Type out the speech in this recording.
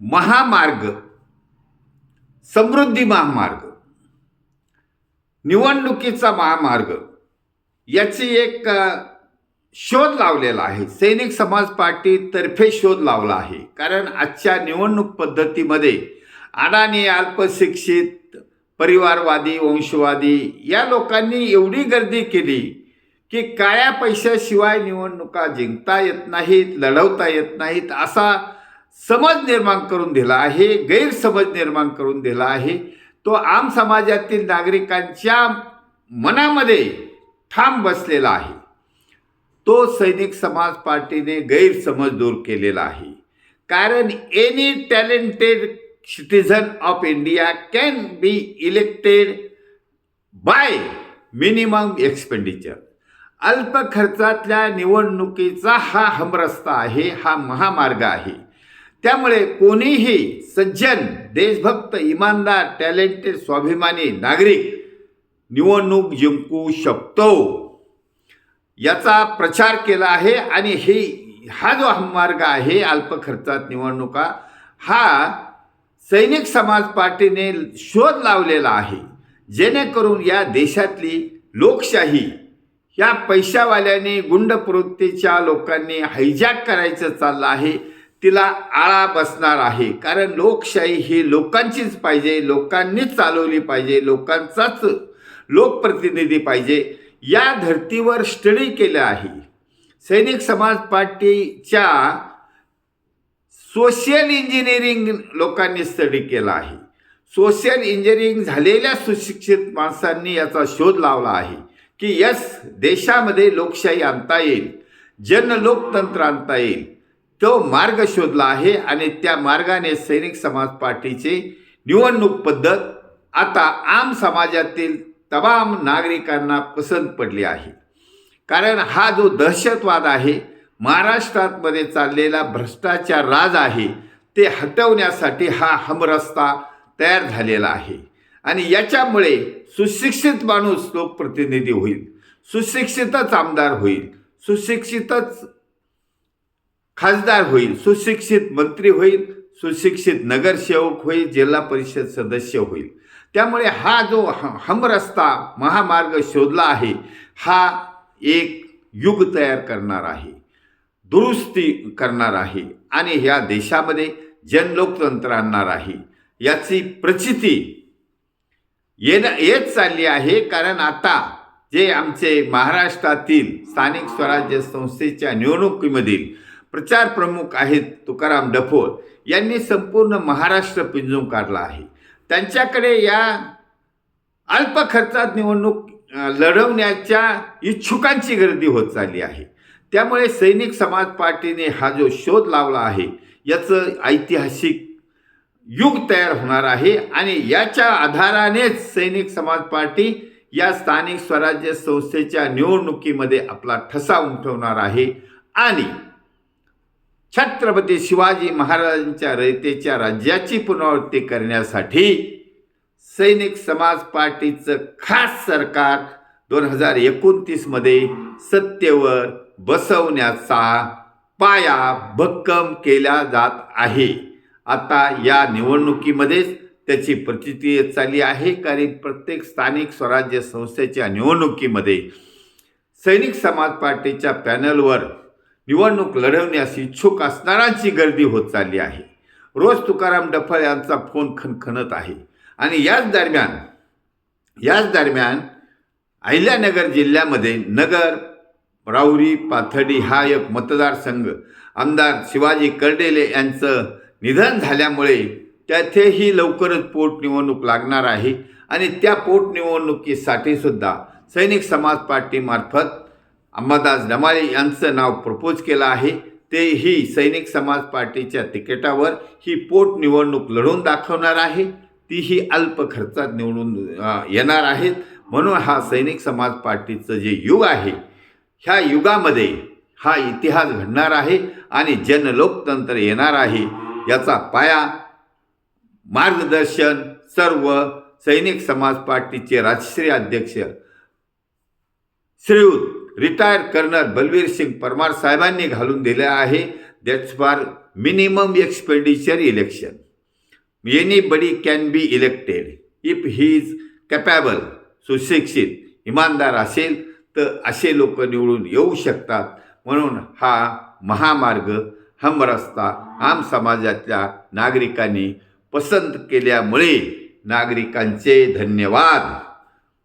महामार्ग समृद्धी महामार्ग निवडणुकीचा महामार्ग याची एक शोध लावलेला आहे. सैनिक समाज पार्टीतर्फे शोध लावला आहे. कारण आजच्या निवडणूक पद्धतीमध्ये अडाणी अल्पशिक्षित परिवारवादी वंशवादी या लोकांनी एवढी गर्दी केली की काळ्या पैशाशिवाय निवडणुका जिंकता येत नाहीत लढवता येत नाहीत असा समज निर्माण करून दिला आहे गैरसमज निर्माण करून दिला आहे तो आम समाजातील नागरिकांच्या मनामध्ये ठाम बसलेला आहे. तो सैनिक समाज पार्टीने गैरसमज दूर केलेला आहे. कारण any talented citizen of India can be elected by minimum expenditure अल्प खर्चातल्या निवडणुकीचा हा हमरस्ता आहे हा महामार्ग आहे. त्यामुळे कोणीही सज्जन देशभक्त इमानदार टॅलेंटेड स्वाभिमानी नागरिक निवडणूक जिंकू शकतो. याचा प्रचार केला आहे आणि हे हा जो मार्ग आहे अल्प खर्चात निवडणुका हा सैनिक समाज पार्टीने शोध लावलेला आहे. जेणेकरून या देशातली लोकशाही या पैशावाल्याने गुंड प्रवृत्तीच्या लोकांनी हायजॅक करायचं चाललं आहे. तिला आळा बसणार आहे. कारण लोकशाही ही लोकांचीच पाहिजे लोकांनीच चालवली पाहिजे लोकांचाच लोकप्रतिनिधी पाहिजे. या धर्तीवर स्टडी केलं आहे. सैनिक समाज पार्टीच्या सोशल इंजिनिअरिंग लोकांनी स्टडी केला आहे. सोशल इंजिनिअरिंग झालेल्या सुशिक्षित माणसांनी याचा शोध लावला आहे की यस देशामध्ये लोकशाही आणता येईल जनलोकतंत्र आणता येईल. तो मार्ग शोधला आहे आणि त्या मार्गाने सैनिक समाज पार्टीचे निवडणूक पद्धत आता आम समाजातील तमाम नागरिकांना पसंत पडली आहे. कारण हा जो दहशतवाद आहे महाराष्ट्रामध्ये चाललेला भ्रष्टाचार राज आहे ते हटवण्यासाठी हा हमरस्ता तयार झालेला आहे. आणि याच्यामुळे सुशिक्षित माणूस लोकप्रतिनिधी होईल सुशिक्षितच आमदार होईल सुशिक्षितच खासदार होईल सुशिक्षित मंत्री होईल सुशिक्षित नगरसेवक होईल जिल्हा परिषद सदस्य होईल. त्यामुळे हा जो ह- हमरस्ता महामार्ग शोधला आहे हा एक युग तयार करणार आहे दुरुस्ती करणार आहे आणि ह्या देशामध्ये जनलोकतंत्र आणणार आहे. याची प्रचिती येणं येत चालली आहे कारण आता जे आमचे महाराष्ट्रातील स्थानिक स्वराज्य संस्थेच्या निवडणुकीमधील प्रचार प्रमुख आहेत तुकाराम डफोळ. यांनी संपूर्ण महाराष्ट्र पिंजून काढला आहे. त्यांच्याकडे या अल्प खर्चात निवडणूक लढवण्याच्या इच्छुकांची गर्दी होत चालली आहे. त्यामुळे सैनिक समाज पार्टीने हा जो शोध लावला आहे याचं ऐतिहासिक युग तयार होणार आहे आणि याच्या आधारानेच सैनिक समाज पार्टी या स्थानिक स्वराज्य संस्थेच्या निवडणुकीमध्ये आपला ठसा उमटवणार आहे आणि छत्रपती शिवाजी महाराजांच्या रयतेच्या राज्याची पुनरावृत्ती करण्यासाठी सैनिक समाज पार्टीचं खास सरकार दोन हजार एकोणतीसमध्ये सत्तेवर बसवण्याचा पाया भक्कम केला जात आहे. आता या निवडणुकीमध्येच त्याची प्रचिती चालली आहे कारण प्रत्येक स्थानिक स्वराज्य संस्थेच्या निवडणुकीमध्ये सैनिक समाज पार्टीच्या पॅनलवर निवडणूक लढवण्यास इच्छुक असणाऱ्यांची गर्दी होत चालली आहे. रोज तुकाराम डफळ यांचा फोन खणखणत आहे. आणि याच दरम्यान याच दरम्यान अहिल्यानगर जिल्ह्यामध्ये नगर राहुरी पाथडी हा एक मतदारसंघ आमदार शिवाजी कर्डेले यांचं निधन झाल्यामुळे तेथेही लवकरच पोटनिवडणूक लागणार आहे. आणि त्या पोटनिवडणुकीसाठी सुद्धा सैनिक समाज पार्टीमार्फत अंबादास डमाळे यांचं नाव प्रपोज केलं आहे. तेही सैनिक समाज पार्टीच्या तिकिटावर ही पोटनिवडणूक लढून दाखवणार आहे. तीही अल्प खर्चात निवडून येणार आहेत. म्हणून हा सैनिक समाज पार्टीचं जे युग आहे ह्या युगामध्ये हा इतिहास घडणार आहे आणि जनलोकतंत्र येणार आहे याचा पाया मार्गदर्शन सर्व सैनिक समाज पार्टीचे राजश्री अध्यक्ष श्रीयुत रिटायर कर्नल बलवीर सिंग परमार साहेबांनी घालून दिले आहे. That's for minimum expenditure election anybody can be elected if he is capable सुशिक्षित इमानदार असेल तर असे लोक निवडून येऊ शकतात. म्हणून हा महामार्ग हम रस्ता आम समाजातल्या नागरिकांनी पसंत केल्यामुळे नागरिकांचे धन्यवाद.